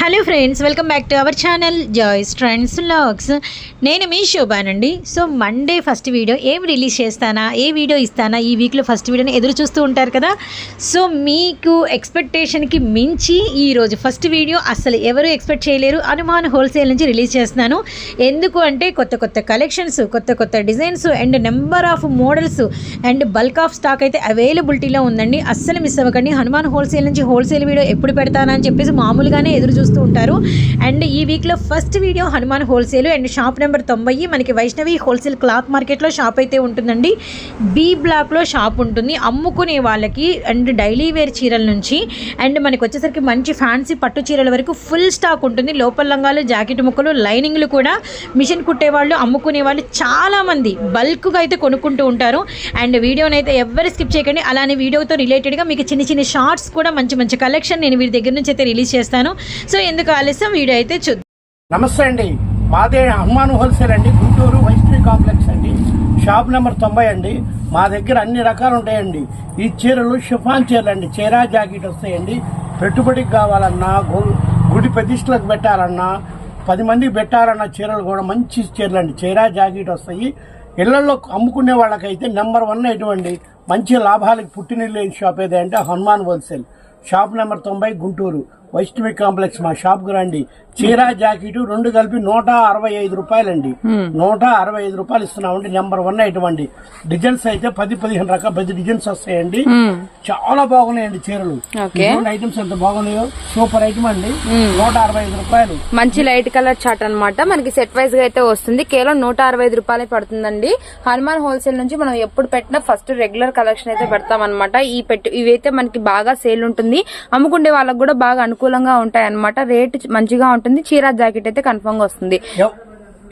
Hello friends welcome back to our channel Joys trends logs నేను మీ శోభానండి. So Monday first video ఏం release చేస్తానా ఏ వీడియో ఇస్తానా ఈ వీక్లో ఫస్ట్ వీడియోని ఎదురు చూస్తూ ఉంటారు కదా. సో మీకు ఎక్స్పెక్టేషన్కి మించి ఈరోజు ఫస్ట్ వీడియో అసలు ఎవరు ఎక్స్పెక్ట్ చేయలేరు. అనుమాన్ హోల్సేల్ నుంచి రిలీజ్ చేస్తున్నాను. ఎందుకు అంటే కొత్త కొత్త కలెక్షన్స్ కొత్త కొత్త designs and number of models and bulk of stock అయితే అవైలబిలిటీలో ఉందండి. అస్సలు మిస్ అవ్వకండి. హనుమాన్ హోల్సేల్ నుంచి హోల్సేల్ వీడియో ఎప్పుడు పెడతానని చెప్పేసి మామూలుగానే ఎదురు చూస్తూ ఉంటారు. అండ్ ఈ వీక్లో first video Hanuman wholesale. And shop number తొంభై మనకి వైష్ణవి హోల్సేల్ క్లాత్ మార్కెట్లో షాప్ అయితే ఉంటుందండి. బి బ్లాక్లో షాప్ ఉంటుంది. అమ్ముకునే వాళ్ళకి అండ్ డైలీ వేర్ చీరల నుంచి. అండ్ మనకి వచ్చేసరికి మంచి ఫ్యాన్సీ పట్టు చీరల వరకు ఫుల్ స్టాక్ ఉంటుంది. లోపల లంగాలు జాకెట్ ముక్కలు లైనింగ్లు కూడా మిషన్ కుట్టేవాళ్ళు అమ్ముకునే వాళ్ళు చాలామంది బల్క్గా అయితే కొనుక్కుంటూ ఉంటారు. అండ్ వీడియోని అయితే ఎవరు స్కిప్ చేయకండి. అలానే వీడియోతో రిలేటెడ్గా మీకు చిన్న చిన్న షార్ట్స్ కూడా మంచి మంచి కలెక్షన్ నేను వీరి దగ్గర నుంచి అయితే రిలీజ్ చేస్తాను. సో ఎందుకు ఆలస్యం? వీడియో అయితే చూద్దాం. నమస్తే అండి. మాదే హనుమాను హోల్సేల్ అండి. గుంటూరు వైష్ణవి కాంప్లెక్స్ అండి. షాప్ నెంబర్ తొంభై అండి. మా దగ్గర అన్ని రకాలు ఉంటాయండి. ఈ చీరలు షిఫాన్ చీరలు అండి చీరా జాకెట్ వస్తాయండి. పెట్టుబడికి కావాలన్నా గు- గుడి ప్రతిష్టలకు పెట్టాలన్నా పది మందికి పెట్టాలన్న చీరలు కూడా మంచి చీరలు అండి చీరా జాకెట్ వస్తాయి. ఇళ్ళలో అమ్ముకునే వాళ్ళకైతే నెంబర్ వన్ ఎటువంటి మంచి లాభాలకు పుట్టినిల్లు షాప్ ఏదంటే హనుమాన్ హోల్సేల్. షాప్ నెంబర్ తొంభై గుంటూరు. వైష్ణవి కాంప్లెక్స్ మా షాప్కు రండి. చీరా జాకెట్ రెండు కలిపి నూట అరవై ఐదు రూపాయలండి. నూట అరవై ఐదు రూపాయలు ఇస్తున్నామండి నెంబర్ వన్ ఐటమ్ డిజైన్స్ అయితే పది పదిహేను రకాల పది డిజైన్స్ వస్తాయండి. చాలా బాగున్నాయండి చీరలు. ఐటమ్స్ ఎంత బాగున్నాయో సూపర్ ఐటమ్ అండి. నూట అరవై ఐదు రూపాయలు. మంచి లైట్ కలర్ చాట్ అన్నమాట. మనకి సెట్ వైజ్గా అయితే వస్తుంది. కేవలం నూట అరవై ఐదు రూపాయలే పడుతుందండి. హనుమాన్ హోల్సేల్ నుంచి మనం ఎప్పుడు పెట్టినా ఫస్ట్ రెగ్యులర్ కలెక్షన్ అయితే పెడతాం అనమాట ఈ పెట్టు ఇవైతే మనకి బాగా సేల్ ఉంటుంది. అమ్ముకునే వాళ్ళకి కూడా బాగా అనుకూలంగా ఉంటాయి అనమాట రేట్ మంచిగా ఉంటుంది. చీర జాకెట్ అయితే కన్ఫర్మ్గా వస్తుంది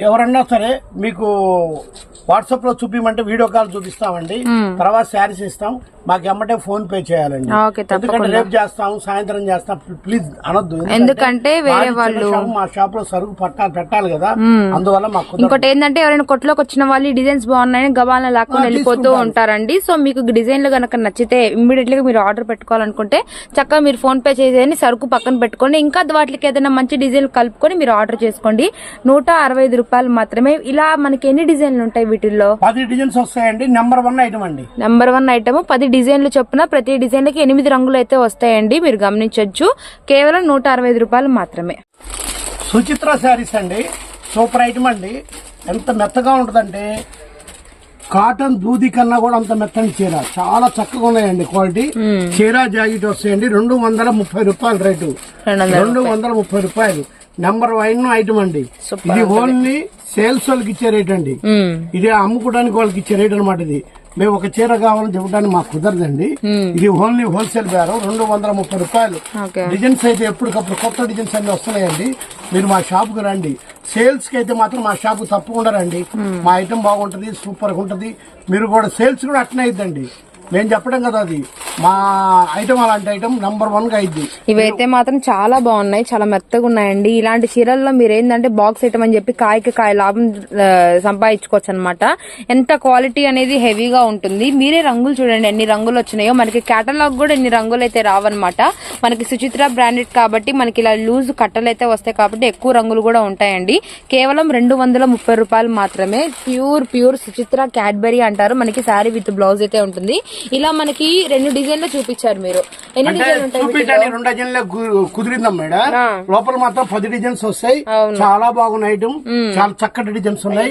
ఎవరన్నా సరే మీకు వాట్సాప్లో చూపిమంటే వీడియో కాల్ చూపిస్తామండి. తర్వాత శారీస్ ఇస్తాం. మాకు ఎమ్మటే ఫోన్ పే చేయాలండి. ఎందుకంటే రేపు చేస్తాం సాయంత్రం చేస్తాం. ప్లీజ్ అనొద్దు. ఎందుకంటే వేరే వాళ్ళు- మా షాప్లో సరుకు పట్టాలి పెట్టాలి కదా. అందువల్ల మాకు. ఇంకోటి ఏంటంటే ఎవరైనా కొట్లోకి వచ్చిన వాళ్ళు డిజైన్స్ బాగున్నాయని గబాలను లాక్కొని వెళ్ళిపోతూ. ఉంటారండి. సో మీకు డిజైన్లు గనక నచ్చితే ఇమ్మీడియట్గా మీరు ఆర్డర్ పెట్టుకోవాలనుకుంటే చక్కగా మీరు ఫోన్ పే చేసేయండి సరుకు పక్కన పెట్టుకోండి. ఇంకా వాటికి ఏదైనా మంచి డిజైన్ కలుపుకొని మీరు ఆర్డర్ చేసుకోండి. నూట అరవై ఐదు రూపాయలు మాత్రమే. ఇలా మనకి ఎన్ని డిజైన్లు ఉంటాయి వీటిల్లో? పది డిజైన్స్ వస్తాయండి. నెంబర్ వన్ ఐటమ్ అండి. నెంబర్ వన్ ఐటమ్ పది డిజైన్లు చొప్పున ప్రతి డిజైన్కి ఎనిమిది రంగులు అయితే వస్తాయండి. మీరు గమనించొచ్చు. కేవలం నూట అరవై రూపాయలు మాత్రమే. సుచిత్ర శారీస్ అండి. సూపర్ ఐటమ్ అండి. ఎంత మెత్తగా ఉంటుందంటే కాటన్ దూది కన్నా కూడా అంత మెత్తని చీర. చాలా చక్కగా ఉన్నాయండి క్వాలిటీ. చీర జాకెట్ వస్తాయండి. రెండు వందల ముప్పై రూపాయలు రేటు. రెండు వందల ముప్పై రూపాయలు. నెంబర్ వన్ ఐటమ్ అండి. ఇది ఓన్లీ సేల్స్ వాళ్ళకి ఇచ్చే రేట్ అండి. ఇది అమ్ముకోవడానికి వాళ్ళకి ఇచ్చే రేట్ అనమాట ఇది. మేము ఒక చీర కావాలని చెప్పడానికి మాకు కుదరదండి. ఇది ఓన్లీ హోల్సేల్ బేరం రెండు వందల ముప్పై రూపాయలు. డిజైన్స్ అయితే ఎప్పటికప్పుడు కొత్త డిజైన్స్ అన్ని వస్తున్నాయండి. మీరు మా షాప్కు రండి. సేల్స్కి అయితే మాత్రం మా షాప్ తప్పకుండా రండి. మా ఐటమ్ బాగుంటది సూపర్గా ఉంటది. మీరు కూడా సేల్స్ కూడా అట్నే అయిద్దండి. మేము చెప్పడం కదా అది. మా ఐటమ్ అలాంటి ఐటమ్ నంబర్ వన్గా అయింది. ఇవైతే మాత్రం చాలా బాగున్నాయి చాలా మెత్తగా ఉన్నాయండి. ఇలాంటి చీరల్లో మీరు ఏంటంటే బాక్స్ ఐటమ్ అని చెప్పి కాయకి కాయ లాభం సంపాదించుకోవచ్చు అనమాట ఎంత క్వాలిటీ అనేది హెవీగా ఉంటుంది. మీరే రంగులు చూడండి ఎన్ని రంగులు వచ్చినాయో. మనకి కేటలాగ్ కూడా ఎన్ని రంగులు అయితే రావన్నమాట. మనకి సుచిత్ర బ్రాండెడ్ కాబట్టి మనకి ఇలా లూజ్ కట్టలు అయితే వస్తాయి కాబట్టి ఎక్కువ రంగులు కూడా ఉంటాయండి. కేవలం రెండు వందల ముప్పై రూపాయలు మాత్రమే. ప్యూర్ ప్యూర్ సుచిత్ర క్యాడ్బెరీ అంటారు. మనకి శారీ విత్ బ్లౌజ్ అయితే ఉంటుంది. ఇలా మనకి రెండు డిజైన్లు చూపించారు మీరు. ఎన్ని అంటే డిజైన్లు ఉంటాయి రెండు డజన్లే కుదిరిందాం మేడం. లోపల మాత్రం పది డిజైన్స్ వస్తాయి. చాలా బాగున్న ఐటమ్. చాలా చక్కటి డిజైన్స్ ఉన్నాయి.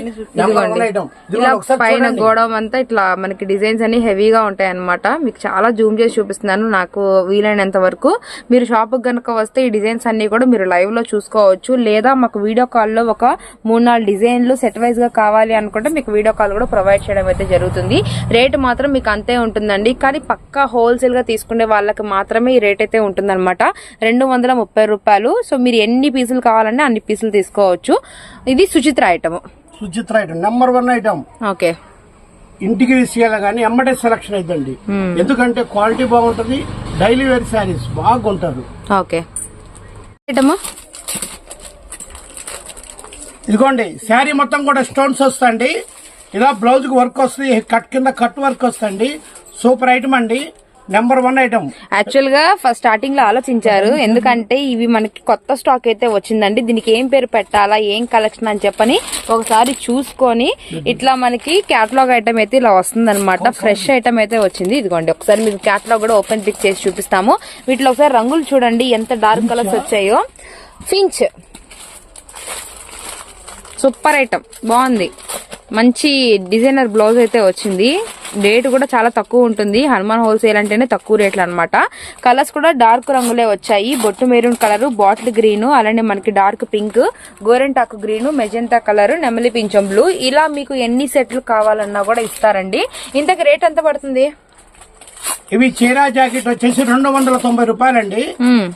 పైన గోడవం అంతా ఇట్లా మనకి డిజైన్స్ అన్ని హెవీగా ఉంటాయి అన్నమాట మీకు చాలా జూమ్ చేసి చూపిస్తున్నాను. నాకు వీలైనంత వరకు. మీరు షాప్ గనుక వస్తే ఈ డిజైన్స్ అన్ని కూడా మీరు లైవ్లో చూసుకోవచ్చు. లేదా మాకు వీడియో కాల్లో ఒక మూడు నాలుగు డిజైన్లు సెట్ వైజ్గా కావాలి అనుకుంటే మీకు వీడియో కాల్ కూడా ప్రొవైడ్ చేయడం అయితే జరుగుతుంది. రేట్ మాత్రం మీకు అంతే ఉంటుందండి. కానీ పక్కా హోల్సేల్గా తీసుకునే వాళ్ళకి మాత్రమే ఈ రేట్ అయితే ఉంటుందన్నమాట. రెండు వందల ముప్పై రూపాయలు. సో మీరు ఎన్ని పీసులు కావాలంటే అన్ని పీసులు తీసుకోవచ్చు. ఇది Suchitra item Suchitra item number one item okay. ఇంటికి తీసుకెళ్ళ కానీ ఎమ్మటే సెలక్షన్ అయిద్దండి. ఎందుకంటే క్వాలిటీ బాగుంటది డైలీ వేర్ శారీస్ బాగుంటారు ఓకే. ఐటమ్ ఇదిగోండి శారీ మొత్తం కూడా స్టోన్స్ వస్తాయండి. ఇలా బ్లౌజ్కి వర్క్ వస్తుంది కట్ కింద కట్ వర్క్ వస్తుంది సూపర్ ఐటమ్ అండి. నెంబర్ వన్ ఐటమ్ యాక్చువల్గా ఫస్ట్ స్టార్టింగ్లో ఆలోచించారు. ఎందుకంటే ఇవి మనకి కొత్త స్టాక్ అయితే వచ్చిందండి. దీనికి ఏం పేరు పెట్టాలా ఏం కలెక్షన్ అని చెప్పని ఒకసారి చూసుకొని ఇట్లా మనకి క్యాటలాగ్ ఐటమ్ అయితే ఇలా వస్తుంది అనమాట ఫ్రెష్ ఐటమ్ అయితే వచ్చింది. ఇదిగోండి ఒకసారి మీకు క్యాటలాగ్ కూడా ఓపెన్ పిక్ చేసి చూపిస్తాము. వీటిలో ఒకసారి రంగులు చూడండి ఎంత డార్క్ కలర్స్ వచ్చాయో. ఫించ్ సూపర్ ఐటమ్ బాగుంది. మంచి డిజైనర్ బ్లౌజ్ అయితే వచ్చింది. రేట్ కూడా చాలా తక్కువ ఉంటుంది. హనుమాన్ హోల్సేల్ అంటేనే తక్కువ రేట్లు అన్నమాట. కలర్స్ కూడా డార్క్ రంగులే వచ్చాయి. బొట్టు మెరూన్ కలర్ బాటిల్ గ్రీన్ అలానే మనకి డార్క్ పింక్ గోరెంటాకు గ్రీన్ మెజెంటా కలర్ నెమలి పింఛం బ్లూ ఇలా మీకు ఎన్ని సెట్లు కావాలన్నా కూడా ఇస్తారండి. ఇంతకు రేట్ ఎంత పడుతుంది? ఇవి చీరా జాకెట్ వచ్చేసి రెండు వందల తొంభై రూపాయలండి.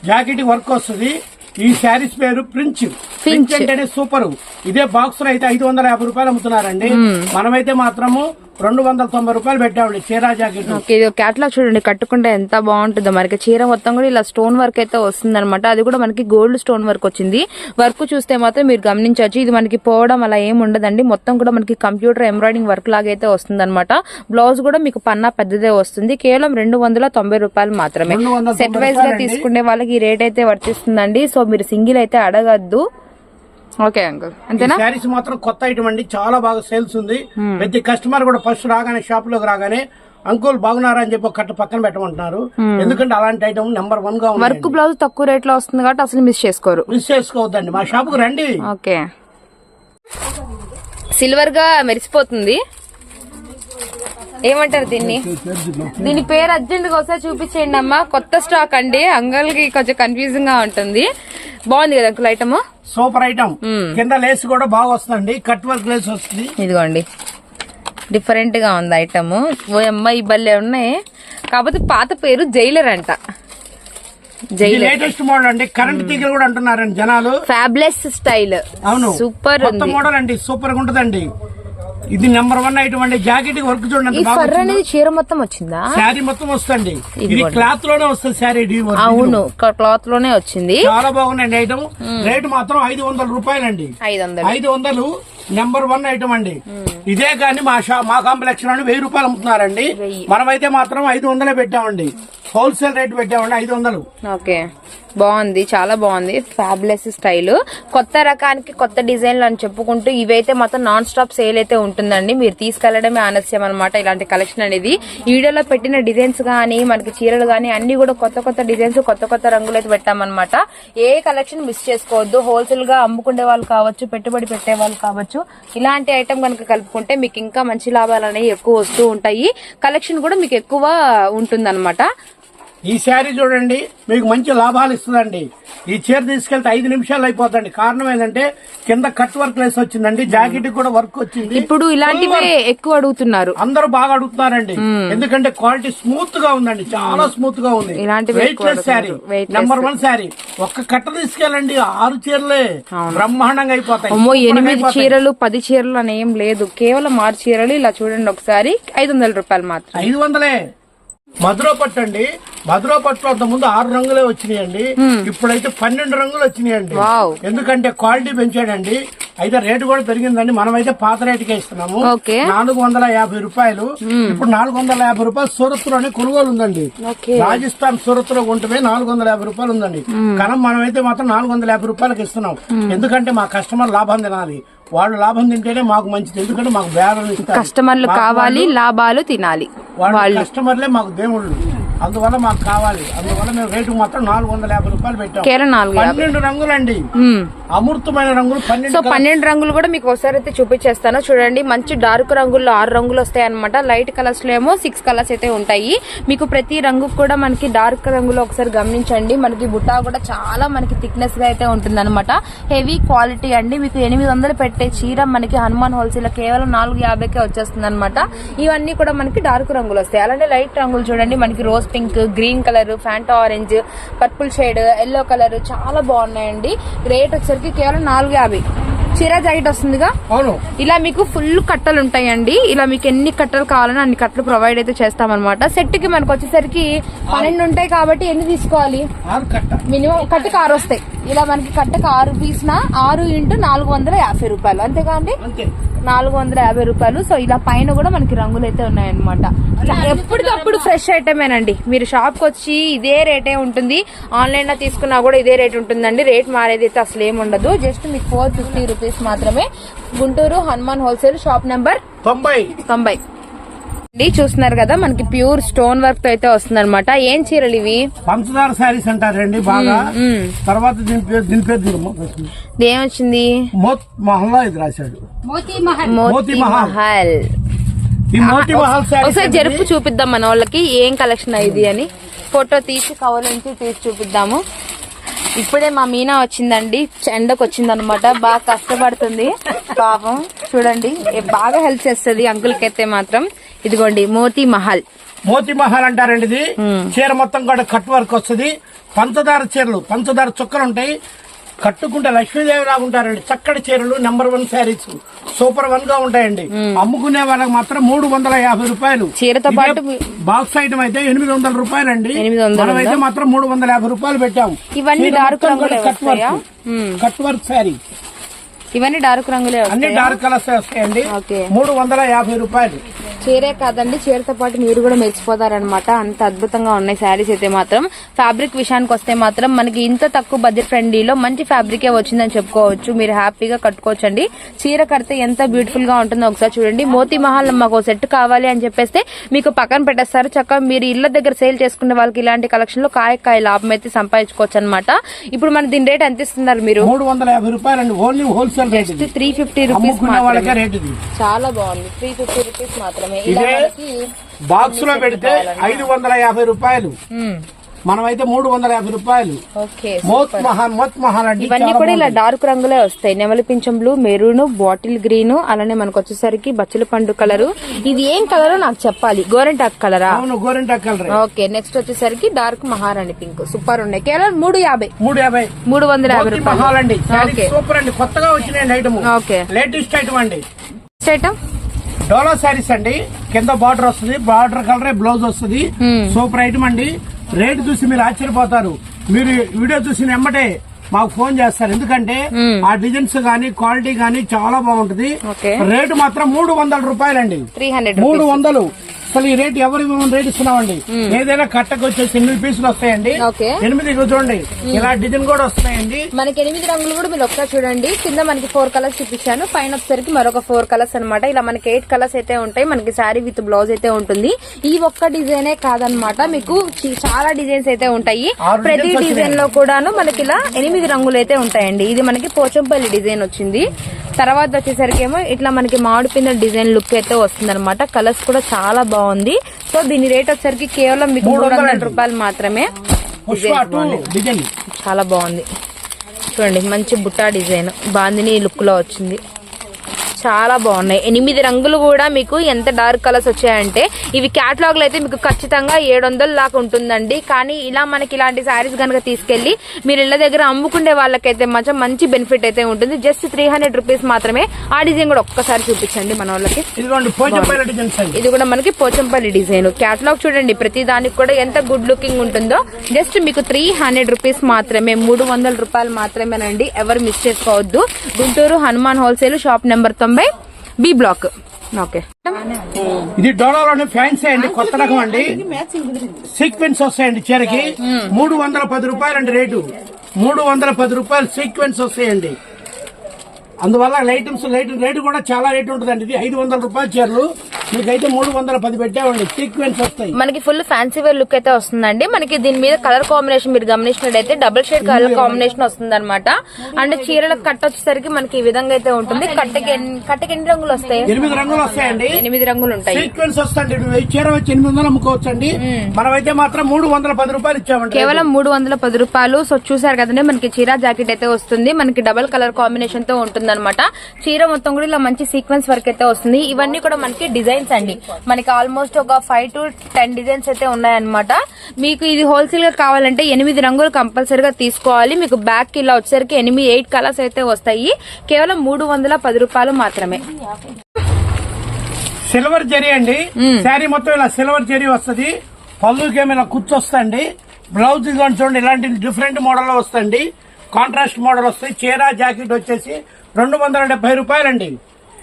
జాకెట్ వర్క్ వస్తుంది. ఈ శారీస్ పేరు ప్రించ్ ప్రించ్ అంటేనే సూపర్. ఇదే బాక్స్లో అయితే ఐదు వందల యాభై రూపాయలు అమ్ముతున్నారండి. మనమైతే మాత్రము రెండు వందల తొంభై రూపాయలు పెట్టామండి చీరా జాకెట్. ఇది క్యాట్లాగ్ చూడండి కట్టుకుంటే ఎంత బాగుంటుందో. మనకి చీర మొత్తం కూడా ఇలా స్టోన్ వర్క్ అయితే వస్తుంది అనమాట అది కూడా మనకి గోల్డ్ స్టోన్ వర్క్ వచ్చింది. వర్క్ చూస్తే మాత్రం మీరు గమనించవచ్చు. ఇది మనకి పోవడం అలా ఏం ఉండదండి. మొత్తం కూడా మనకి కంప్యూటర్ ఎంబ్రాయిడింగ్ వర్క్ లాగా అయితే వస్తుంది అనమాట బ్లౌజ్ కూడా మీకు పన్నా పెద్దదే వస్తుంది. కేవలం రెండు వందల తొంభై రూపాయలు మాత్రమే. సెట్ వైజ్గా. తీసుకునే వాళ్ళకి ఈ రేట్ అయితే వర్తిస్తుందండి. సో మీరు సింగిల్ అయితే అడగద్దు. Okay uncle. అంతేనా? శారీస్ మాత్రం కొత్త ఐటమ్ అండి. చాలా బాగా సేల్స్ ఉంది. ప్రతి కస్టమర్ కూడా ఫస్ట్ రాగానే షాప్లోకి రాగానే అంకుల్ బాగున్నారా? అని చెప్పి కట్ట పక్కన పెట్టమంటున్నారు. ఎందుకంటే అలాంటి ఐటమ్ నెంబర్ వన్గా వర్క్ బ్లౌజ్ తక్కువ రేట్లో వస్తుంది కాబట్టి అసలు మిస్ చేసుకోరు. మిస్ చేసుకోవద్దండి. మా షాప్కు రండి. ఓకే. సిల్వర్గా మెరిసిపోతుంది. ఏమంటారు దీన్ని? దీని పేరు అర్జెంట్గా ఒకసారి చూపించేయండి అమ్మా. కొత్త స్టాక్ అండి. అంగల్కి కొంచెం కన్ఫ్యూజింగ్గా ఉంటుంది. బాగుంది కదా అంకుల్ ఐటమ్ సూపర్ ఐటమ్. కింద లేస్ కూడా బాగా వస్తుందండి. కట్ వర్క్ లేస్ వస్తుంది. ఇదిగోండి. డిఫరెంట్గా ఉంది ఐటమ్ ఓ అమ్మాయి భలే ఉన్నాయి. కాకపోతే పాత పేరు జైలర్ అంట. లేటెస్ట్ మోడల్ అండి. కరెంట్ తీగలు కూడా అంటున్నారండి జనాలు. ఫ్యాబ్లెస్ స్టైల్ అవును. సూపర్ మోడల్ అండి. సూపర్గా ఉంటదండి. ఇది నెంబర్ వన్ ఐటమ్ అండి జాకెట్ వర్క్ చూడండి ఫర్ అనేది చీర మొత్తం వచ్చిందా? శారీ మొత్తం వస్తుంది. ఇది. క్లాత్లోనే వస్తుంది శారీ. అవును క్లాత్లోనే వచ్చింది. చాలా బాగుందండి ఐటమ్ రేటు మాత్రం ఐదు వందల రూపాయలండి. ఐదు వందలు. ఐదు వందలు నెంబర్ వన్ ఐటమ్ అండి. ఇదే కానీ మా షా మా కాంప్లెక్స్లోని వెయ్యి రూపాయలు అమ్ముతున్నారండి. మనమైతే మాత్రం ఐదు వందలే పెట్టామండి. హోల్సేల్ రేట్ పెట్టామండి ఐదు వందలు ఓకే. బాగుంది చాలా బాగుంది. ఫ్యాబ్లెస్ స్టైల్. కొత్త రకానికి కొత్త డిజైన్లు అని చెప్పుకుంటూ ఇవైతే మొత్తం నాన్ స్టాప్ సేల్ అయితే ఉంటుందండి. మీరు తీసుకెళ్ళడమే ఆలస్యం అనమాట ఇలాంటి కలెక్షన్ అనేది. ఈ వీడియోలో పెట్టిన డిజైన్స్ కానీ మనకి చీరలు కానీ అన్ని కూడా కొత్త కొత్త డిజైన్స్ కొత్త కొత్త రంగులు అయితే పెట్టామన్నమాట. ఏ కలెక్షన్ మిస్ చేసుకోవద్దు. హోల్సేల్గా అమ్ముకునే వాళ్ళు కావచ్చు పెట్టుబడి పెట్టే వాళ్ళు కావచ్చు ఇలాంటి ఐటమ్ కనుక కలుపుకుంటే మీకు ఇంకా మంచి లాభాలు అనేవి ఎక్కువ వస్తూ ఉంటాయి. కలెక్షన్ కూడా మీకు ఎక్కువ ఉంటుందన్నమాట. ఈ శారీ చూడండి మీకు మంచి లాభాలు ఇస్తుందండి. ఈ చీర తీసుకెళ్తే ఐదు నిమిషాలు అయిపోతుంది కారణం ఏంటంటే కింద కట్ వర్క్ లేసి వచ్చిందండి జాకెట్ కూడా వర్క్ వచ్చింది. ఇప్పుడు ఇలాంటివే ఎక్కువ అడుగుతున్నారు. అందరూ బాగా అడుగుతున్నారండి. ఎందుకంటే క్వాలిటీ స్మూత్గా ఉందండి చాలా స్మూత్గా ఉంది. Weight less sari. Number one sari. ఒక్క కట్ట తీసుకెళ్ళండి ఆరు చీరలే. బ్రహ్మాండంగా అయిపోతాయి. ఎనిమిది. చీరలు పది చీరలు అని ఏం లేదు. కేవలం ఆరు చీరలు ఇలా చూడండి ఒకసారి ఐదు వందల రూపాయలు మాత్రం ఐదు వందలే. మధుర పట్టు అండి మధుర అంత ముందు ఆరు రంగులే వచ్చినాయండి. ఇప్పుడైతే పన్నెండు రంగులు వచ్చినాయండి. ఎందుకంటే క్వాలిటీ పెంచాడండి. అయితే రేటు కూడా పెరిగిందండి. మనమైతే పాత రేటుకే ఇస్తున్నాము. నాలుగు వందల యాభై రూపాయలు. ఇప్పుడు నాలుగు వందల యాభై రూపాయలు సూరత్లోనే కొనుగోలు ఉందండి. రాజస్థాన్ సూరత్లో కొంటే నాలుగు వందల యాభై రూపాయలు ఉందండి. కానీ మనమైతే మాత్రం నాలుగు వందల యాభై రూపాయలకి ఇస్తున్నాం. ఎందుకంటే మా కస్టమర్ లాభం తినాలి. వాళ్ళు లాభం తింటేనే మాకు మంచిది. ఎందుకంటే మాకు బేరం కస్టమర్లు కావాలి లాభాలు తినాలి. వాళ్ళు కస్టమర్లే మాకు దేవుళ్ళు. అందువల్ల మాకు కావాలి. అందువల్ల మేము రేటు మాత్రం నాలుగు వందల యాభై రూపాయలు పెట్టాం. కేవలం నాలుగు యాభై. పన్నెండు రంగులండి. మ్మ్. అమృతమైన రంగులు సో పన్నెండు పన్నెండు రంగులు కూడా మీకు ఒకసారి అయితే చూపించేస్తాను. చూడండి మంచి డార్క్ రంగుల్లో ఆరు రంగులు వస్తాయి అనమాట లైట్ కలర్స్లో ఏమో సిక్స్ కలర్స్ అయితే ఉంటాయి. మీకు ప్రతి రంగు కూడా మనకి డార్క్ రంగులో ఒకసారి గమనించండి. మనకి బుట్టా కూడా చాలా మనకి థిక్నెస్గా అయితే ఉంటుంది అనమాట హెవీ క్వాలిటీ అండి. మీకు ఎనిమిది వందలు పెట్టే చీర మనకి హనుమాన్ హోల్సేల్ కేవలం నాలుగు యాభైకే వచ్చేస్తుంది అనమాట ఇవన్నీ కూడా మనకి డార్క్ రంగులు వస్తాయి. అలానే లైట్ రంగులు చూడండి. మనకి rose pink green colour Fanta orange purple shade yellow colour చాలా బాగున్నాయండి. రేట్ వచ్చేసరికి కేవలం నాలుగు యాభై. చీర జాకెట్ వస్తుందిగా? అవును. ఇలా మీకు ఫుల్ కట్టలు ఉంటాయండి. ఇలా మీకు ఎన్ని కట్టలు కావాలని అన్ని కట్టలు ప్రొవైడ్ అయితే చేస్తామన్నమాట. సెట్కి మనకు వచ్చేసరికి పన్నెండు ఉంటాయి కాబట్టి ఎన్ని తీసుకోవాలి? కట్ట. మినిమం కట్టకు ఆరు వస్తాయి. ఇలా మనకి కట్టకు ఆరు పీసిన ఆరు ఇంటూ నాలుగు వందల యాభై రూపాయలు. అంతేగా అండి? నాలుగు వందల యాభై రూపాయలు. సో ఇలా పైన కూడా మనకి రంగులు అయితే ఉన్నాయన్నమాట. ఎప్పటికప్పుడు ఫ్రెష్ ఐటమేనండి. మీరు షాప్కి వచ్చి ఇదే రేటే ఉంటుంది. ఆన్లైన్లో తీసుకున్నా కూడా ఇదే రేట్ ఉంటుందండి. రేట్ మారేది అయితే అసలు ఏమి ఉండదు. జస్ట్ మీకు ఫోర్ ఫిఫ్టీ రూపీస్ మాత్రమే Guntur Hanuman wholesale shop number తొంభై. తొంభై. అండి, చూస్తున్నారు కదా మనకి ప్యూర్ స్టోన్ వర్క్తో అయితే వస్తుంది అనమాట ఏం చీరలు ఇవి? పంచదార శారీస్ అంటారండి బాగా. తర్వాత దీని పేరు ఏమొచ్చింది మోత్ మహల్లా ఇది రాశాడు. మోతీ మోతీ మహల్. మహల్. ఈ మోతీ మహల్ శారీస్ ఒకసారి జరుపు చూపిద్దాం మన వాళ్ళకి ఏం కలెక్షన్ ఇది అని. ఫోటో తీసి కవర్ నుంచి తీసి చూపిద్దాము. ఇప్పుడే మా మీనా వచ్చిందండి ఎండకు వచ్చింది అనమాట బాగా కష్టపడుతుంది. పాపం చూడండి బాగా హెల్ప్ చేస్తుంది అంకుల్కి అయితే మాత్రం. ఇదిగోండి మోతీ మహల్. మోతీ మహల్ అంటారండి ఇది చీర మొత్తం కూడా కట్ వర్క్ వస్తుంది. పంచదార చీరలు పంచదార చుక్కలు ఉంటాయి. కట్టుకుంటే లక్ష్మీదేవి లాగా ఉంటారండి. చక్కటి చీరలు నెంబర్ వన్ శారీస్ సూపర్ వన్గా ఉంటాయండి. అమ్ముకునే వాళ్ళకి మాత్రం మూడు వందల యాభై రూపాయలు. చీరతో పాటు బాక్స్ ఐటమ్ అయితే ఎనిమిది వందల ఎనిమిది వందలు మనమైతే మాత్రం మూడు వందల యాభై రూపాయలు పెట్టాము. ఇవన్నీ cut? Work. Cut work sari ఇవన్నీ డార్క్ రంగులే అన్ని? డార్క్ కలర్స్ వస్తాయండి. మూడు వందల యాభై రూపాయలు. చీరే కాదండి చీరతో పాటు మీరు కూడా మెరిచిపోతారనమాట అంత అద్భుతంగా ఉన్నాయి శారీస్ అయితే మాత్రం. ఫ్యాబ్రిక్ విషయానికి వస్తే మాత్రం మనకి ఇంత తక్కువ బడ్జెట్ ఫ్రెండ్లీలో మంచి ఫ్యాబ్రికే వచ్చిందని చెప్పుకోవచ్చు. మీరు హ్యాపీగా కట్టుకోవచ్చండి. చీర కడితే ఎంత బ్యూటిఫుల్గా ఉంటుందో ఒకసారి చూడండి. మోతీ మహల్ మాకు సెట్ కావాలి అని చెప్పేస్తే మీకు పక్కన పెట్టేస్తారు. చక్కగా మీరు ఇళ్ళ దగ్గర సేల్ చేసుకునే వాళ్ళకి ఇలాంటి కలెక్షన్లో కాయ కాయ లాభం అయితే సంపాదించుకోవచ్చు అనమాట ఇప్పుడు మన దీని రేట్ ఎంత ఇస్తున్నారు మీరు? మూడు వందల యాభై ఓన్లీ హోల్సేల్ రేట్ ఇది. త్రీ ఫిఫ్టీ రూపీస్ వాళ్ళకే రేట్ ఇది. చాలా బాగుంది. త్రీ ఫిఫ్టీ రూపీస్ మాత్రమే. ఇదే బాక్స్లో పెడితే ఐదు వందల యాభై రూపాయలు. మనమైతే మూడు వందల యాభై రూపాయలు. మోత్ మహాన్ మోత్ మహాన్ ఇవన్నీ కూడా ఇలా. డార్క్ రంగులే వస్తాయి. నెమలి పింఛం బ్లూ మెరూన్ బాటిల్ గ్రీన్ అలానే మనకు వచ్చేసరికి బచ్చల పండు కలర్. ఇది ఏం కలర్ నాకు చెప్పాలి. గోరెంటాక్ కలరా? అవును గోరింటా కలర్. ఓకే నెక్స్ట్ వచ్చేసరికి డార్క్ మహారాణి పింక్. సూపర్ ఉన్నాయి. కేవలం మూడు యాభై. మూడు యాభై. మూడు వందల యాభై రూపాయలు. సూపర్ అండి. కొత్తగా వచ్చినాయండి ఐటమ్ ఓకే. లేటెస్ట్ ఐటమ్ అండి. ఐటమ్ డోలా శారీస్ అండి. కింద బార్డర్ వస్తుంది. బార్డర్ కలర్ బ్లౌజ్ వస్తుంది. సూపర్ ఐటమ్ అండి. రేట్ చూసి మీరు ఆశ్చర్యపోతారు. మీరు వీడియో చూసిన వెంబటే మాకు ఫోన్ చేస్తారు. ఎందుకంటే ఆ డిజైన్స్ గానీ క్వాలిటీ గానీ చాలా బాగుంటది. రేటు మాత్రం మూడు వందల రూపాయలండి. మూడు వందలు. అసలు ఈ రేట్ ఎవరికి మేము రేట్ ఇస్తున్నామండి? ఏదైనా కట్టకు వచ్చేసి ఎనిమిది పీసులు వస్తాయండి. ఎనిమిది చూడండి. ఇలా డిజైన్ కూడా వస్తాయండి మనకి ఎనిమిది రంగులు కూడా మీరు ఒకసారి చూడండి. కింద మనకి ఫోర్ కలర్స్ చూపించాను. పైన వచ్చేసరికి మరొక ఫోర్ కలర్స్ అన్నమాట. ఇలా మనకి ఎయిట్ కలర్స్ అయితే ఉంటాయి. మనకి శారీ విత్ బ్లౌజ్ అయితే ఉంటుంది. ఈ ఒక్క డిజైనే కాదనమాట మీకు చాలా డిజైన్స్ అయితే ఉంటాయి. ప్రతి. డిజైన్లో కూడాను మనకి ఇలా ఎనిమిది రంగులు అయితే ఉంటాయండి. ఇది మనకి పోచంపల్లి డిజైన్ వచ్చింది. తర్వాత వచ్చేసరికి ఏమో ఇట్లా మనకి మామిడి పిందెల డిజైన్ లుక్ అయితే వస్తుంది అనమాట కలర్స్ కూడా చాలా బాగుంది సో దీని రేట్ వచ్చేసరికి కేవలం మీకు మూడు వందల. రూపాయలు మాత్రమే చాలా బాగుంది. చూడండి మంచి బుట్టా డిజైన్. బాందిని లుక్లో వచ్చింది. చాలా బాగున్నాయి. ఎనిమిది రంగులు కూడా మీకు ఎంత డార్క్ కలర్స్ వచ్చాయంటే ఇవి క్యాటలాగ్లో అయితే మీకు ఖచ్చితంగా ఏడు వందల దాకా ఉంటుందండి. కానీ ఇలా మనకి ఇలాంటి శారీస్ కనుక తీసుకెళ్ళి మీరు ఇళ్ళ దగ్గర అమ్ముకునే వాళ్ళకైతే మాత్రం మంచి బెనిఫిట్ అయితే ఉంటుంది. జస్ట్ త్రీ హండ్రెడ్ రూపీస్ మాత్రమే ఆ డిజైన్ కూడా ఒక్కసారి చూపించండి మన వాళ్ళకి. ఇది. కూడా మనకి పోచంపల్లి డిజైన్ క్యాటలాగ్ చూడండి ప్రతి దానికి కూడా ఎంత గుడ్ లుకింగ్ ఉంటుందో జస్ట్ మీకు త్రీ హండ్రెడ్ రూపీస్ మాత్రమే మూడు వందల రూపాయలు మాత్రమేనండి. ఎవరు మిస్ చేసుకోవద్దు. Guntur Hanuman wholesale shop number తొంభై బి బ్లాక్. ఓకే. ఇది డోలాలోని ఫ్యాన్సీ అండి కొత్త రకం అండి. సీక్వెన్స్ వస్తాయండి చీరకి. మూడు వందల పది రూపాయలు అండి రేటు. మూడు వందల పది రూపాయలు సీక్వెన్స్ వస్తాయండి. అందువల్ల లైటింగ్స్ లైట్ రేటు కూడా చాలా రేటు ఉంటుందండి. ఇది ఐదు వందల రూపాయల చీరలు. మీకైతే మూడు వందల పది పెట్టామండి. సీక్వెన్స్ వస్తాయి. మనకి ఫుల్ ఫ్యాన్సీ వేర్ లుక్ అయితే వస్తుందండి. మనకి దీని మీద కలర్ కాంబినేషన్ మీరు గమనించినట్టయితే డబుల్ షేడ్ కలర్ కాంబినేషన్ వస్తుంది అనమాట అండ్ చీరల కట్ట వచ్చేసరికి మనకి ఈ విధంగా అయితే ఉంటుంది. కట్టకి కట్టకి ఎన్ని రంగులు వస్తాయి? ఎనిమిది రంగులు వస్తాయండి. ఎనిమిది రంగులు ఉంటాయి. సీక్వెన్స్ వస్తాయండి. చీర వచ్చి ఎనిమిది వందలు అమ్ముకోవచ్చండి. మనమైతే మాత్రం మూడు వందల పది రూపాయలు ఇచ్చామండి కేవలం మూడు వందల పది రూపాయలు. సో చూసారు కదండి మనకి చీర జాకెట్ అయితే వస్తుంది. మనకి డబల్ కలర్ కాంబినేషన్తో ఉంటుంది చీర మొత్తం కూడా ఇలా మంచి సీక్వెన్స్ వర్క్ అయితే వస్తుంది. ఇవన్నీ కూడా మనకి డిజైన్స్ అండి. మనకి ఆల్మోస్ట్ ఒక ఫైవ్ టు టెన్ డిజైన్స్ అయితే ఉన్నాయన్నమాట. మీకు ఇది హోల్సేల్గా కావాలంటే ఎనిమిది రంగులు కంపల్సరీగా తీసుకోవాలి. మీకు బ్యాక్ ఇలా వచ్చేసరికి ఎనిమిది ఎయిట్ కలర్స్ అయితే వస్తాయి. కేవలం మూడు వందల పది రూపాయలు మాత్రమే. సిల్వర్ జరీ అండి. శారీ మొత్తం ఇలా సిల్వర్ జరీ వస్తుంది. పళ్ళుకి ఏమైనా ఇలా కుచ్చు వస్తుంది బ్లౌజ్ ఇదిగోండి చూడండి ఇలాంటి డిఫరెంట్ మోడల్ వస్తుంది కాంట్రాస్ట్ మోడల్ వస్తాయి. చీర జాకెట్ వచ్చేసి రెండు వందల డెబ్బై రూపాయలండి.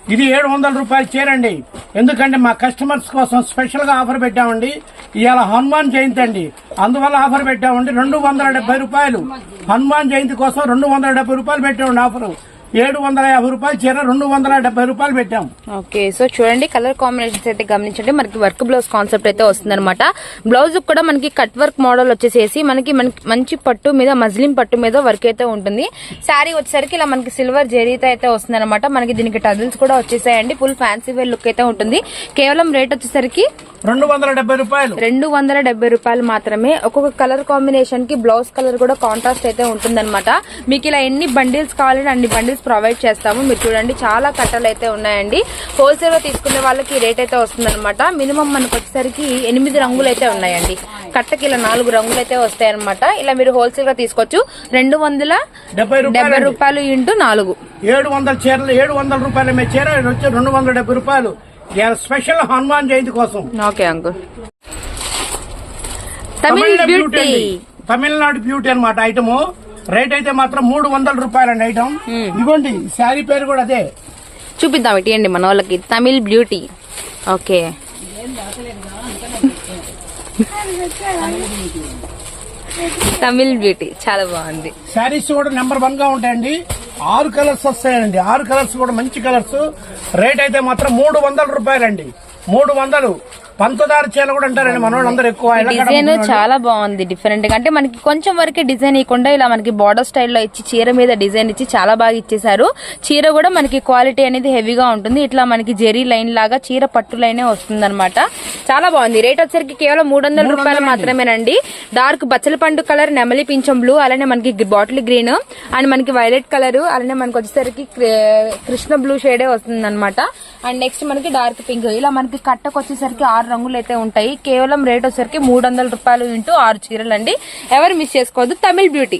ఇది ఏడు వందల రూపాయలు చేరండి. ఎందుకంటే మా కస్టమర్స్ కోసం స్పెషల్గా ఆఫర్ పెట్టామండి. ఇవాళ హనుమాన్ జయంతి అండి. అందువల్ల ఆఫర్ పెట్టామండి. రెండు వందల డెబ్బై రూపాయలు. హనుమాన్ జయంతి కోసం రెండు వందల డెబ్బై రూపాయలు పెట్టామండి ఆఫర్. ఏడు వందల యాభై రూపాయలు చీర రెండు వందల డెబ్బై రూపాయలు పెట్టాం. ఓకే సో చూడండి కలర్ కాంబినేషన్స్ అయితే గమనించండి. మనకి వర్క్ బ్లౌజ్ కాన్సెప్ట్ అయితే వస్తుంది అనమాట బ్లౌజ్ కూడా మనకి కట్ వర్క్ మోడల్ వచ్చేసేసి మనకి మంచి పట్టు మీద మజ్లిం పట్టు మీద వర్క్ అయితే ఉంటుంది. శారీ వచ్చేసరికి ఇలా మనకి సిల్వర్ జరీతో అయితే వస్తుంది అనమాట మనకి దీనికి టజిల్స్ కూడా వచ్చేసాయండి. ఫుల్ ఫ్యాన్సీ వేర్ లుక్ అయితే ఉంటుంది. కేవలం రేట్ వచ్చేసరికి రెండు వందల డెబ్బై రూపాయలు. రెండు వందల డెబ్బై రూపాయలు మాత్రమే. ఒక్కొక్క కలర్ కాంబినేషన్కి బ్లౌజ్ కలర్ కూడా కాంట్రాస్ట్ అయితే ఉంటుందన్నమాట. మీకు ఇలా ఎన్ని బండిల్స్ కావాలంటే అన్ని బండిల్స్ ప్రొవైడ్ చేస్తాము. మీరు చూడండి చాలా కట్టలు అయితే ఉన్నాయండి. హోల్సేల్లో తీసుకునే వాళ్ళకి రేట్ అయితే వస్తుందన్నమాట. మినిమం మనకు వచ్చేసరికి ఎనిమిది రంగులు అయితే ఉన్నాయండి. కట్టకి ఇలా నాలుగు రంగులు అయితే వస్తాయి అనమాట ఇలా మీరు హోల్సేల్గా తీసుకోవచ్చు. రెండు వందల డెబ్బై రూపాయలు ఇంటూ నాలుగు. ఏడు వందల చీరలు ఏడు వందల రూపాయలు మీ చీర వచ్చి రెండు వందల డెబ్బై రూపాయలు. స్పెషల్ హనుమాన్ జయంతి కోసం. Okay uncle. Tamil beauty. Tamil Nadu beauty అన్నమాట ఐటమ్. రేట్ అయితే మాత్రం మూడు వందల రూపాయలండి ఐటమ్. ఇదిగోండి శారీ పేరు కూడా అదే. చూపిద్దాం ఇటీయండి మన వాళ్ళకి. Tamil beauty. Okay. Tamil beauty. చాలా బాగుంది. శారీస్ కూడా నెంబర్ వన్గా ఉంటాయండి. ఆరు కలర్స్ వస్తాయండి. ఆరు కలర్స్ కూడా మంచి కలర్స్. రేట్ అయితే మాత్రం మూడు వందల రూపాయలండి. మూడు వందలు. పంచదార చీర కూడా అంటారండి మన వాళ్ళందరూ ఎక్కువ డిజైన్. చాలా బాగుంది డిఫరెంట్గా. అంటే మనకి కొంచెం వరకే డిజైన్ ఇవ్వకుండా ఇలా మనకి బార్డర్ స్టైల్లో ఇచ్చి చీర మీద డిజైన్ ఇచ్చి చాలా బాగా ఇచ్చేసారు చీర కూడా మనకి క్వాలిటీ అనేది హెవీగా ఉంటుంది. ఇట్లా మనకి జెరీ లైన్ లాగా చీర పట్టు లైనే వస్తుంది చాలా బాగుంది. రేట్ వచ్చరికి కేవలం మూడు వందల రూపాయలు మాత్రమేనండి. డార్క్ బచ్చల పండు కలర్ నెమలి పింఛం బ్లూ అలానే మనకి బాటిల్ గ్రీన్ అండ్ మనకి వైలెట్ కలర్ అలానే మనకి వచ్చేసరికి కృష్ణ బ్లూ షేడే వస్తుంది అనమాట అండ్ నెక్స్ట్ మనకి డార్క్ పింక్ ఇలా మనకి కట్టకు వచ్చేసరికి ఆరు రంగులు అయితే ఉంటాయి. కేవలం రేట్ వచ్చేసరికి మూడు వందల రూపాయలు ఇంటూ ఆరు చీరలు అండి ఎవరు మిస్ చేసుకోవద్దు. తమిళ్ బ్యూటీ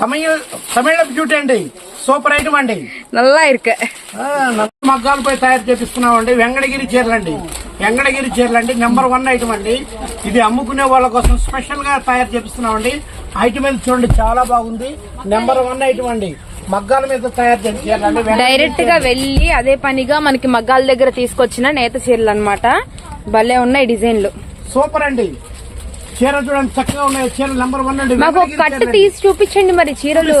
తమిళ తమిళ బ్యూటీ అండి. సూపర్ ఐటమ్ అండి. నల్లా ఇరుక. మగ్గాలపై తయారు చేపిస్తున్నామండి. వెంకటగిరి చీరలండి. వెంకటగిరి చీరలండి. నెంబర్ వన్ ఐటమ్ అండి. ఇది అమ్ముకునే వాళ్ళ కోసం స్పెషల్గా తయారు చేపిస్తున్నామండి. ఐటమ్ చూడండి చాలా బాగుంది. నెంబర్ వన్ ఐటమ్ అండి. మగ్గాల మీద తయారు డైరెక్ట్గా వెళ్ళి అదే పనిగా మనకి మగ్గాల దగ్గర తీసుకొచ్చిన నేత చీరలు అన్నమాట. భలే ఉన్నాయి డిజైన్లు. సూపర్ అండి. చీర చూడండి చక్కగా ఉన్నాయి. చీరలు నెంబర్ వన్ అండి. మాకు కట్ట. తీసి చూపించండి మరి చీరలు.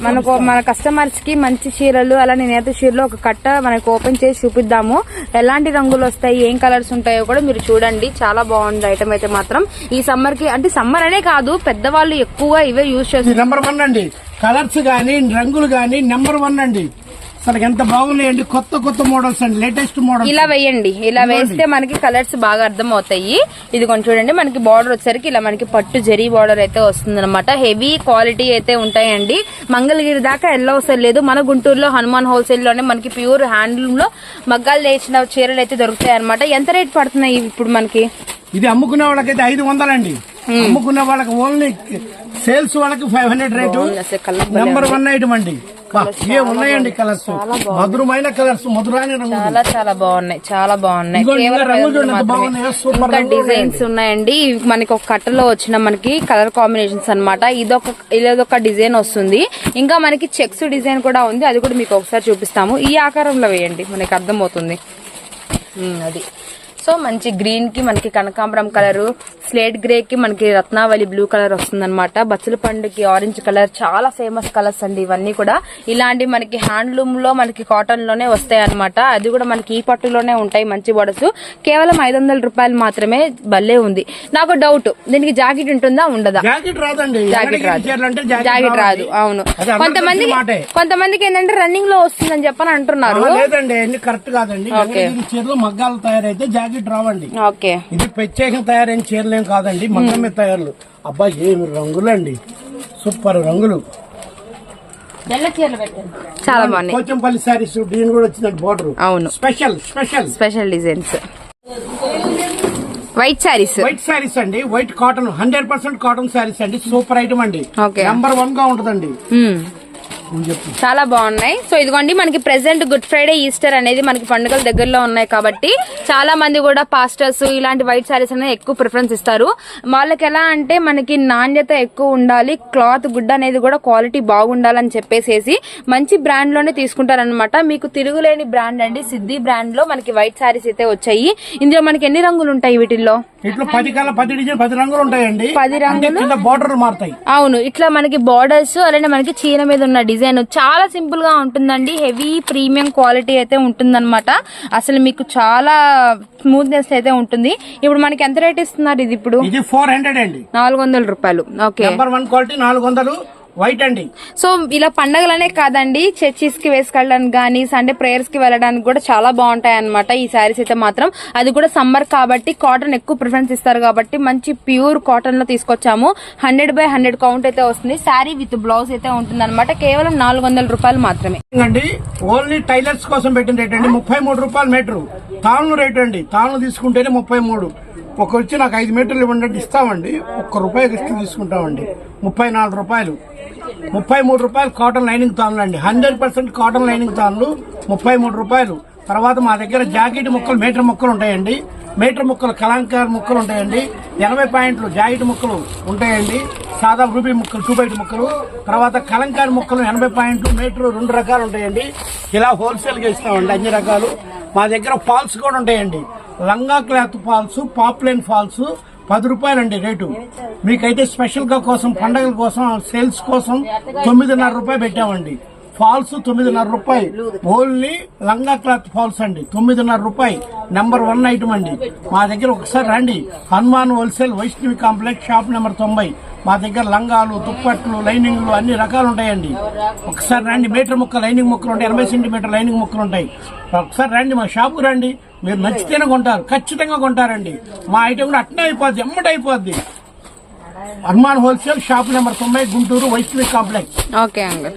మనకు. మన కస్టమర్స్కి మంచి చీరలు అలానే నేత చీరలు ఒక కట్ట మనకు ఓపెన్ చేసి చూపిద్దాము. ఎలాంటి రంగులు వస్తాయి ఏం కలర్స్ ఉంటాయో కూడా మీరు చూడండి. చాలా బాగుంది ఐటమ్ అయితే మాత్రం. ఈ సమ్మర్కి అంటే సమ్మర్ అనే కాదు పెద్దవాళ్ళు ఎక్కువగా ఇవే యూజ్ చేస్తారు నెంబర్ వన్ అండి. కలర్స్ గానీ రంగులు గానీ నెంబర్ వన్ అండి. అసలు ఎంత బాగున్నాయండి. కొత్త కొత్త మోడల్స్ అండి. Latest models. ఇలా వేయండి. ఇలా వేస్తే మనకి కలర్స్ బాగా అర్థం అవుతాయి ఇది కొంచెం చూడండి మనకి బార్డర్ వచ్చేసరికి ఇలా మనకి పట్టు జరీ బార్డర్ అయితే వస్తుంది అనమాట హెవీ క్వాలిటీ అయితే ఉంటాయండి. మంగళగిరి దాకా వెళ్ళవసరం లేదు. మన గుంటూరులో హనుమాన్ హోల్సేల్లోనే మనకి ప్యూర్ హ్యాండ్లూమ్లో మగ్గాలు చేసిన చీరలు అయితే దొరుకుతాయి అనమాట ఎంత రేట్ పడుతున్నాయి ఇప్పుడు మనకి? ఇది అమ్ముకునే వాళ్ళకైతే ఐదు వందలండి. అమ్ముకునే వాళ్ళకి ఓన్లీ సేల్స్ వాళ్ళకి five hundred rate. Number one item అండి. ఏ ఉన్నాయండి కలర్స్ మధురమైన కలర్స్ మధురాని రంగు చాలా చాలా బాగున్నాయి. చాలా బాగున్నాయి. డిజైన్స్ ఉన్నాయండి. మనకి ఒక కట్టలో వచ్చిన మనకి కలర్ కాంబినేషన్స్ అన్నమాట. ఇదొక ఇదొక డిజైన్ వస్తుంది. ఇంకా మనకి చెక్స్ డిజైన్ కూడా ఉంది. అది కూడా మీకు ఒకసారి చూపిస్తాము. ఈ ఆకారంలో వేయండి. మనకి అర్థమవుతుంది. ఉమ్, అది. సో మంచి గ్రీన్కి మనకి కనకాంబరం కలర్ స్లేట్ గ్రే కి మనకి రత్నావళి బ్లూ కలర్ వస్తుందన్నమాట. బచ్చల పండుకి ఆరెంజ్ కలర్ చాలా ఫేమస్ కలర్స్ అండి ఇవన్నీ కూడా. ఇలాంటి మనకి హ్యాండ్లూమ్లో మనకి కాటన్లోనే వస్తాయి అనమాట అది కూడా మనకి ఈ పట్టులోనే ఉంటాయి మంచి బొడసు కేవలం ఐదు వందల రూపాయలు మాత్రమే భలే ఉంది. నాకు డౌట్ దీనికి జాకెట్ ఉంటుందా ఉండదా? జాకెట్ రాదండి. జాకెట్ రాదు. జాకెట్ రాదు అవును. కొంతమంది. కొంతమందికి ఏంటంటే రన్నింగ్లో వస్తుందని చెప్పని అంటున్నారు. లేదండి కరెక్ట్ కాదండి. చీరలు మగ్గాలు తయారైతే జాకెట్ రావండి ఓకే. ఇది ప్రత్యేకంగా తయారైన చీరలు ఏం కాదండి మగ్గం మీద తయారులు. అబ్బా ఏమి రంగులండి. సూపర్ రంగులు. చాలా బాగున్నాయి. పోచంపల్లి శారీస్ దీని కూడా వచ్చిందండి బోర్డర్. అవును. Special special. Special designs. White saris. White saris అండి. White cotton hundred percent cotton saris అండి. సూపర్ ఐటమ్ అండి. నంబర్ వన్గా ఉంటదండి. చాలా బాగున్నాయి. సో ఇదిగోండి మనకి ప్రెసెంట్ గుడ్ ఫ్రైడే ఈస్టర్ అనేది మనకి పండుగల దగ్గరలో ఉన్నాయి కాబట్టి చాలా మంది కూడా పాస్టర్స్ ఇలాంటి వైట్ సారీస్ అనేది ఎక్కువ ప్రిఫరెన్స్ ఇస్తారు. వాళ్ళకి ఎలా అంటే మనకి నాణ్యత ఎక్కువ ఉండాలి క్లాత్ గుడ్ అనేది కూడా క్వాలిటీ బాగుండాలని చెప్పేసేసి మంచి బ్రాండ్లోనే తీసుకుంటారనమాట మీకు తిరుగులేని బ్రాండ్ అండి సిద్ధి బ్రాండ్లో మనకి వైట్ సారీస్ అయితే వచ్చాయి. ఇందులో మనకి ఎన్ని రంగులు ఉంటాయి వీటిల్లో? ఇట్లా పది కల పది డిజైన్ పది రంగులు ఉంటాయండి. పది అంటే కింద బార్డర్లు మారుతాయి. అవును ఇట్లా మనకి బార్డర్స్ అలానే మనకి చీర మీద ఉన్న డిజైన్ చాలా సింపుల్గా ఉంటుందండి. హెవీ ప్రీమియం క్వాలిటీ అయితే ఉంటుందన్నమాట. అసలు మీకు చాలా స్మూత్నెస్ అయితే ఉంటుంది. ఇప్పుడు మనకి ఎంత రేట్ ఇస్తున్నారు ఇది ఇప్పుడు? ఇది ఫోర్ హండ్రెడ్ అండి. నాలుగు వందల రూపాయలు. ఓకే. నెంబర్ వన్ క్వాలిటీ నాలుగు వందలు. వైట్ అండి సో ఇలా పండగలనే కాదండి చర్చిస్కి వేసుకెళ్ళడానికి కానీ సండే ప్రేయర్స్కి వెళ్ళడానికి కూడా చాలా బాగుంటాయి అనమాట ఈ శారీస్ అయితే మాత్రం. అది కూడా సమ్మర్ కాబట్టి కాటన్ ఎక్కువ ప్రిఫరెన్స్ ఇస్తారు కాబట్టి మంచి ప్యూర్ కాటన్లో తీసుకొచ్చాము. హండ్రెడ్ బై హండ్రెడ్ కౌంట్ అయితే వస్తుంది. శారీ విత్ బ్లౌజ్ అయితే ఉంటుంది కేవలం నాలుగు వందల రూపాయలు మాత్రమే. అండి ఓన్లీ టైలర్స్ కోసం పెట్టిన రేట్ అండి. ముప్పై మూడు రూపాయలు మీటరు. తాను రేట్ అండి. తాను తీసుకుంటేనే ముప్పై మూడు. ఒక వచ్చి నాకు ఐదు మీటర్లు ఇవ్వండి ఇస్తామండి. ఒక్క రూపాయి తీసుకుంటామండి. ముప్పై నాలుగు రూపాయలు. ముప్పై మూడు రూపాయలు కాటన్ లైనింగ్ తానులు అండి. హండ్రెడ్ పర్సెంట్ కాటన్ లైనింగ్ తానులు ముప్పై మూడు రూపాయలు. తర్వాత మా దగ్గర జాకెట్ ముక్కలు మీటర్ ముక్కలు ఉంటాయండి. మీటర్ ముక్కలు కలంకార్ ముక్కలు ఉంటాయండి. ఎనభై పాయింట్లు జాకెట్ ముక్కలు ఉంటాయండి. సాదా రూబీ ముక్కలు టూ బైట్ ముక్కలు. తర్వాత కలంకార్ ముక్కలు ఎనభై పాయింట్లు మీటర్ రెండు రకాలు ఉంటాయండి. ఇలా హోల్సేల్గా ఇస్తామండి అన్ని రకాలు. మా దగ్గర ఫాల్స్ కూడా ఉంటాయండి. లంగా క్లాత్ ఫాల్స్ పాప్లైన్ ఫాల్స్ పది రూపాయలండి రేటు. మీకైతే స్పెషల్గా కోసం పండగల కోసం సేల్స్ కోసం తొమ్మిదిన్నర రూపాయలు పెట్టామండి. ఫాల్స్ తొమ్మిదిన్నర రూపాయి. ఓన్లీ లంగా క్లాత్ ఫాల్స్ అండి. తొమ్మిదిన్నర రూపాయి. నెంబర్ వన్ ఐటమ్ అండి. మా దగ్గర ఒకసారి రండి. Hanuman wholesale Vaishnavi complex shop number తొంభై. మా దగ్గర లంగాలు దుప్పట్లు లైనింగ్లు అన్ని రకాలు ఉంటాయండి. ఒకసారి రండి మీటర్ ముక్క లైనింగ్ ముక్కలు ఉంటాయి ఎనభై సెంటీమీటర్ లైనింగ్ ముక్కలు ఉంటాయి. ఒకసారి రండి మా షాపుకు రండి. మీరు నచ్చితేనే కొంటారు ఖచ్చితంగా కొంటారండి. మా ఐటమ్ కూడా అట్నే అయిపోద్ది ఎమ్మటి అయిపోద్ది. హనుమాన్ హోల్సేల్ షాప్ నెంబర్ తొంభై గుంటూరు వైష్ణవి కాంప్లెక్స్. ఓకే అండి.